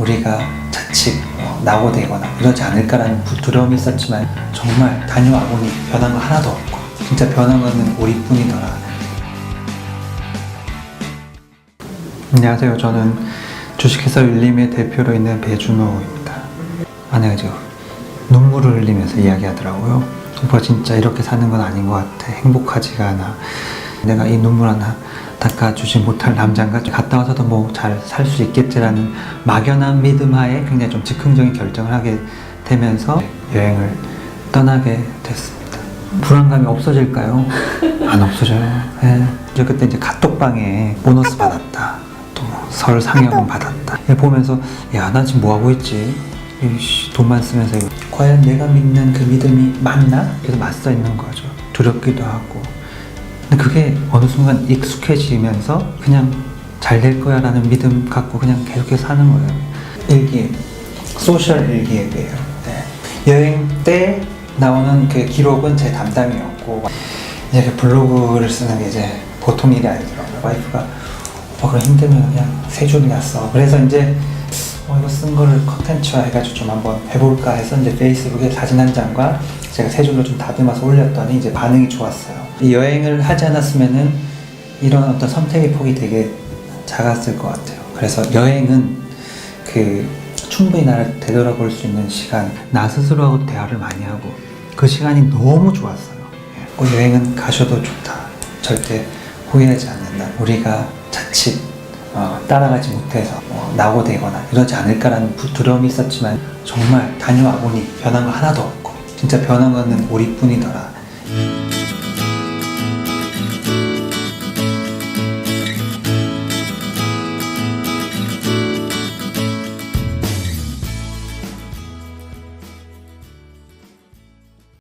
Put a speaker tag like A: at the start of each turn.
A: 우리가 자칫 어, 낙오되거나 이러지 않을까라는 부- 두려움이 있었지만 정말 다녀와 보니 변한 거 하나도 없고 진짜 변한 거는 우리뿐이더라. 안녕하세요. 저는 주식회사 윌림의 대표로 있는 배준호입니다. 아내가 지금 눈물을 흘리면서 이야기하더라고요. 오빠 진짜 이렇게 사는 건 아닌 것 같아. 행복하지가 않아. 내가 이 눈물 하나 닦아주지 못할 남자인가? 갔다 와서도 뭐 잘 살 수 있겠지라는 막연한 믿음 하에 굉장히 좀 즉흥적인 결정을 하게 되면서 여행을 떠나게 됐습니다. 불안감이 없어질까요? 안 없어져요. 예. 이제 그때 이제 카톡방에 보너스 받았다. 또 설 상여금 받았다. 이거 보면서 야 나 지금 뭐 하고 있지? 이씨, 돈만 쓰면서 이거. 과연 내가 믿는 그 믿음이 맞나? 그래서 맞서 있는 거죠. 두렵기도 하고. 근데 그게 어느 순간 익숙해지면서 그냥 잘 될 거야 라는 믿음 갖고 그냥 계속해서 사는 거예요. 일기예요. 소셜 일기예요. 네. 여행 때 나오는 그 기록은 제 담당이었고 이제 그 블로그를 쓰는 게 이제 보통 일이 아니더라고요. 와이프가 어 그래 힘들면 그냥 세 줄이나 써. 그래서 이제 어 이거 쓴 거를 컨텐츠화 해가지고 좀 한번 해볼까 해서 이제 페이스북에 사진 한 장과 제가 세 줄로 좀 다듬어서 올렸더니 이제 반응이 좋았어요. 이 여행을 하지 않았으면은 이런 어떤 선택의 폭이 되게 작았을 것 같아요. 그래서 여행은 그 충분히 나를 되돌아볼 수 있는 시간, 나 스스로하고 대화를 많이 하고 그 시간이 너무 좋았어요. 예. 꼭 여행은 가셔도 좋다. 절대 후회하지 않는다. 우리가 자칫 어, 따라가지 못해서 어, 낙오되거나 이러지 않을까라는 부- 두려움이 있었지만 정말 다녀와 보니 변한 거 하나도 없고 진짜 변한 거는 우리뿐이더라.